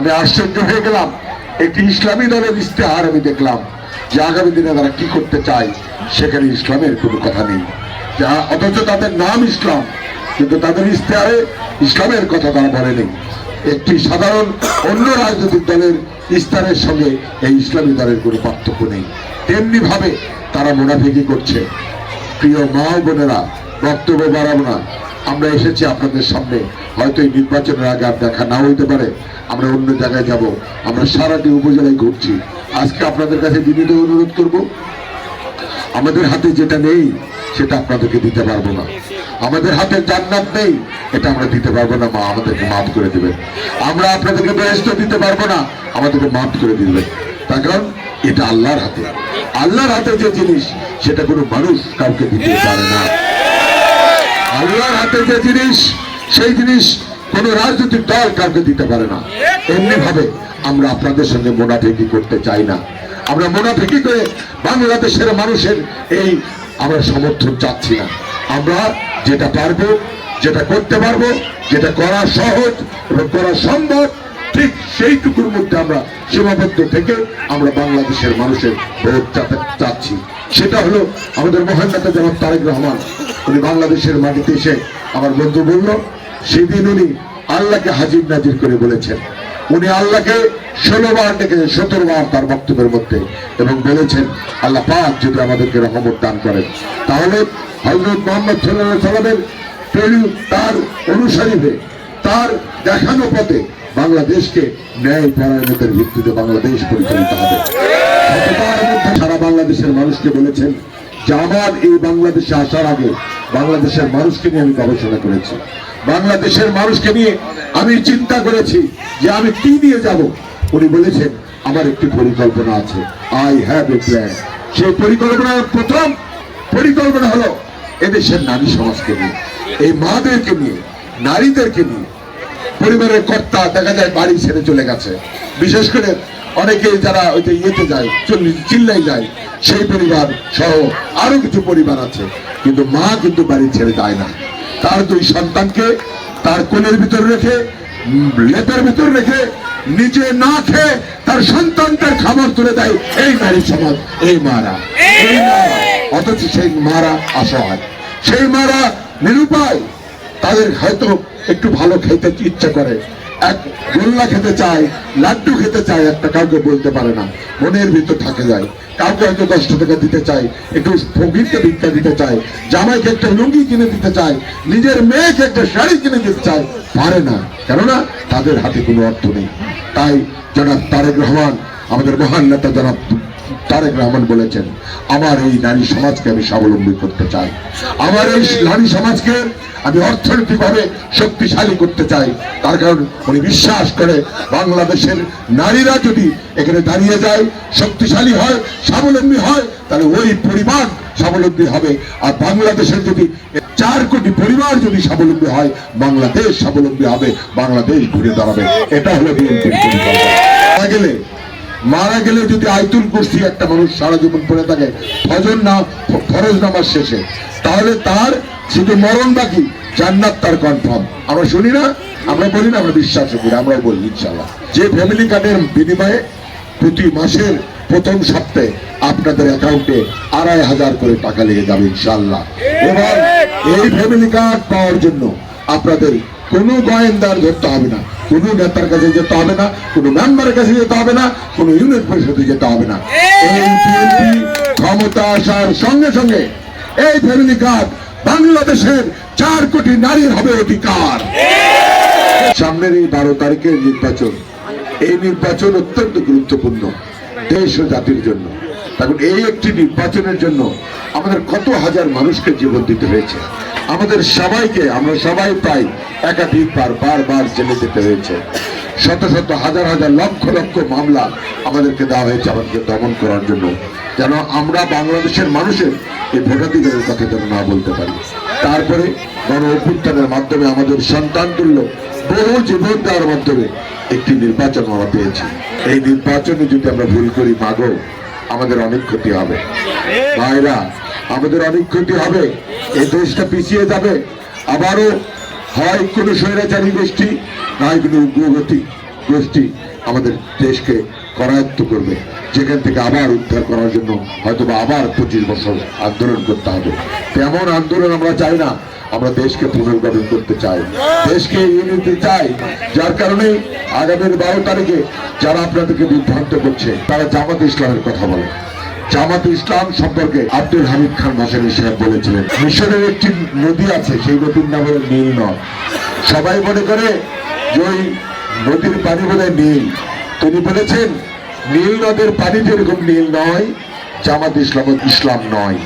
আমি আশ্চর্য হয়ে গেলাম। একটি ইসলামী দলের ইস্তেহার আমি দেখলাম যে আগামী দিনে তারা কি করতে চায়, সেখানে ইসলামের কোনো কথা নেই। যা অথচ তাদের নাম ইসলাম, কিন্তু তাদের ইস্তেহারে ইসলামের কথা তারা বলেনি একটি সাধারণ অন্য রাজনৈতিক দলের ইস্তারের সঙ্গে এই ইসলামী দলের কোনো পার্থক্য নেই। তেমনি ভাবে তারা মোনাফিকি করছে। প্রিয় মা বোনেরা, বক্তব্য বাড়াবো না। আমরা এসেছি আপনাদের সামনে। হয়তো এই নির্বাচনের আগে আর দেখা না হইতে পারে। আমরা অন্য জায়গায় যাব। আমরা সারাটি উপজেলায় ঘুরছি। আজকে আপনাদের কাছে বিনীত অনুরোধ করব, আমাদের হাতে যেটা নেই, সেটা আপনাদেরকে দিতে পারব না। আমাদের হাতে জান্নাত নেই, এটা আমরা দিতে পারব না, মা আমাদেরকে মাফ করে দেবেন। আমরা আপনাদেরকে বেহেস্ত দিতে পারব না, আমাদেরকে মাফ করে দিবেন। তার কারণ, এটা আল্লাহর হাতে আল্লাহর হাতে যে জিনিস, সেটা কোনো মানুষ কাউকে দিতে পারে না। আল্লাহর হাতে যে জিনিস, সেই জিনিস কোন রাজনৈতিক দল কাউকে দিতে পারে না। এমনি ভাবে আমরা আপনাদের সঙ্গে মোনাফেকি করতে চাই না। আমরা মোনাফেকি করে বাংলাদেশের মানুষের এই আমরা সমর্থন চাচ্ছি না। আমরা যেটা পারব, যেটা করতে পারব, যেটা করা সহজ এবং করা সম্ভব, ঠিক সেইটুকুর মধ্যে আমরা সীমাবদ্ধ থেকে আমরা বাংলাদেশের মানুষের ভোট চাচ্ছি। সেটা হলো আমাদের মহান নেতা জনাব তারেক রহমান। উনি বাংলাদেশের মাটিতে এসে আমার বন্ধু বলল, সেদিন উনি আল্লাহকে হাজির নাজির করে বলেছেন। উনি আল্লাহকে ষোলো বার ডেকেছেন সতেরো বার তার বক্তব্যের মধ্যে এবং বলেছেন, আল্লাহ পাক যদি আমাদেরকে রহমত দান করেন। তাহলে হজরত মোহাম্মদ সাল্লাহ সাল্লামের প্রেরী তার অনুসারী হয়ে, তার দেখানো পথে বাংলাদেশকে ন্যায় পরায়ণতার ভিত্তিতে বাংলাদেশ পরিচালিত হবে। সারা বাংলাদেশের মানুষকে বলেছেন যে আমার এই বাংলাদেশে আসার আগে বাংলাদেশের মানুষকে নিয়ে আমি গবেষণা করেছি। বাংলাদেশের মানুষকে নিয়ে আমি চিন্তা করেছি যে আমি কি নিয়ে যাব। উনি বলেছেন, আমার একটি পরিকল্পনা আছে। আই হ্যাভ এ প্ল্যান সেই পরিকল্পনার প্রথম পরিকল্পনা হলো এদেশের নারী সমাজকে নিয়ে, এই মাদেরকে নিয়ে, নারীদেরকে নিয়ে পরিবারের কর্তা দেখা যায় বাড়ি ছেড়ে চলে গেছে। বিশেষ করে অনেকে যারা ওই যে ইয়েতে যায়, চল্লিশ চিল্লাই যায়, সেই পরিবার সহ আরও কিছু পরিবার আছে। কিন্তু মা কিন্তু বাড়ি ছেড়ে যায় না। তার দুই সন্তানকে তার কোলের ভিতর রেখে, লেপের ভিতর রেখে নিজে না খেয়ে তার সন্তানদের খাবার তুলে দেয় এই নারী সমাজ, এই মারা। এই অথচ সেই মারা অসহায়। সেই মারা নিরুপায়। তাদের হয়তো একটু ভালো খেতে ইচ্ছা করে। এক গোল্লা খেতে চায়, লাড্ডু খেতে চায়, একটা কাউকে বলতে পারে না। মনের ভিতর থাকে যায়। কাউকে হয়তো দশটা টাকা দিতে চায়, একটু ফকিরকে ভিক্ষা দিতে চায়, জামাইকে একটা লুঙ্গি কিনে দিতে চায়, নিজের মেয়েকে একটা শাড়ি কিনে দিতে চায়, পারে না। কেননা তাদের হাতে কোনো অর্থ নেই। তাই জনাব তারেক রহমান, আমাদের মহান নেতা জনাব তারেক রহমান বলেছেন, আমার এই নারী সমাজকে আমি স্বাবলম্বী করতে চাই। আমার এই নারী সমাজকে আমি অর্থনৈতিকভাবে শক্তিশালী করতে চাই। তার কারণ উনি বিশ্বাস করে, বাংলাদেশের নারীরা যদি এখানে দাঁড়িয়ে যায়, শক্তিশালী হয়, স্বাবলম্বী হয়, তাহলে ওই পরিবার স্বাবলম্বী হবে। আর বাংলাদেশের যদি চার কোটি পরিবার যদি স্বাবলম্বী হয়, বাংলাদেশ স্বাবলম্বী হবে, বাংলাদেশ ঘুরে দাঁড়াবে। এটা হলো বিএনপির পরিকল্পনা। গেলে, মারা গেলে যদি আইতুল কুরসি একটা মানুষ সারা জীবন পড়ে থাকে, ফজর না ফরজ নামাজ শেষে, তাহলে তার শুধু মরণ বাকি, জান্নাত তার কনফার্ম আমরা শুনি না, আমরা বলি না, আমরা বিশ্বাস করি আমরাও বলি ইনশাল্লাহ যে ফ্যামিলি কার্ডের বিনিময়ে প্রতি মাসের প্রথম সপ্তাহে আপনাদের অ্যাকাউন্টে আড়াই হাজার করে টাকা লেগে যাবে ইনশাল্লাহ এবং এই ফ্যামিলি কার্ড পাওয়ার জন্য আপনাদের কোনো গোয়েন্দার ধরতে হবে না, কোনো নেতার কাছে যেতে হবে না, কোনো মেম্বারের কাছে যেতে হবে না, কোনো ইউনিট পরিষদে যেতে হবে না। এই ক্ষমতা আসার সঙ্গে সঙ্গে এই ফ্যামিলি কার্ড বাংলাদেশের চার কোটি নারীর হবে অধিকার। সামনের এই বারো তারিখের নির্বাচন, এই নির্বাচন অত্যন্ত গুরুত্বপূর্ণ দেশ ও জাতির জন্য। এখন এই একটি নির্বাচনের জন্য আমাদের কত হাজার মানুষকে জীবন দিতে হয়েছে। আমাদের সবাইকে, আমরা সবাই প্রায় একাধিকবার, বারবার জেলে যেতে হয়েছে। শত শত হাজার হাজার লক্ষ লক্ষ মামলা আমাদেরকে দেওয়া হয়েছে আমাদেরকে দমন করার জন্য। যেন আমরা বাংলাদেশের মানুষের এই ভোটাধিকারের কথা যেন না বলতে পারি। তারপরে গণ অভ্যুত্থানের মাধ্যমে আমাদের সন্তান তুল্য বহু জীবন দেওয়ার মাধ্যমে একটি নির্বাচন আমরা পেয়েছি। এই নির্বাচনে যদি আমরা ভুল করি, মাগো, আমাদের অনেক ক্ষতি হবে। ভাইরা, আমাদের অনেক ক্ষতি হবে। এই দেশটা পিছিয়ে যাবে। আবারও হয় কোনো স্বৈরাচারী গোষ্ঠী, নয় কোনো উগ্রগতি গোষ্ঠী আমাদের দেশকে করায়ত্ত করবে। যেখান থেকে আবার উদ্ধার করার জন্য হয়তো আবার পঁচিশ বছর আন্দোলন করতে হবে। তেমন আন্দোলন আমরা চাই না, আমরা দেশকে পুনর্গঠন করতে চাই। দেশকে নিতে চাই, যার কারণে আগামীর বারো তারিখে যারা আপনাদেরকে বিভ্রান্ত করছে, তারা জামাত ইসলামের কথা বলে। জামাত ইসলাম সম্পর্কে আব্দুল হামিদ খান ভাসানি সাহেব বলেছিলেন। মিশরের একটি নদী আছে, সেই নদীর নাম হল নীল নদ সবাই মনে করে যে ওই নদীর পানি বলে নীল তিনি বলেছেন নীল নদের পানি যেরকম নীল নয়, জামাত ইসলাম ইসলাম নয়।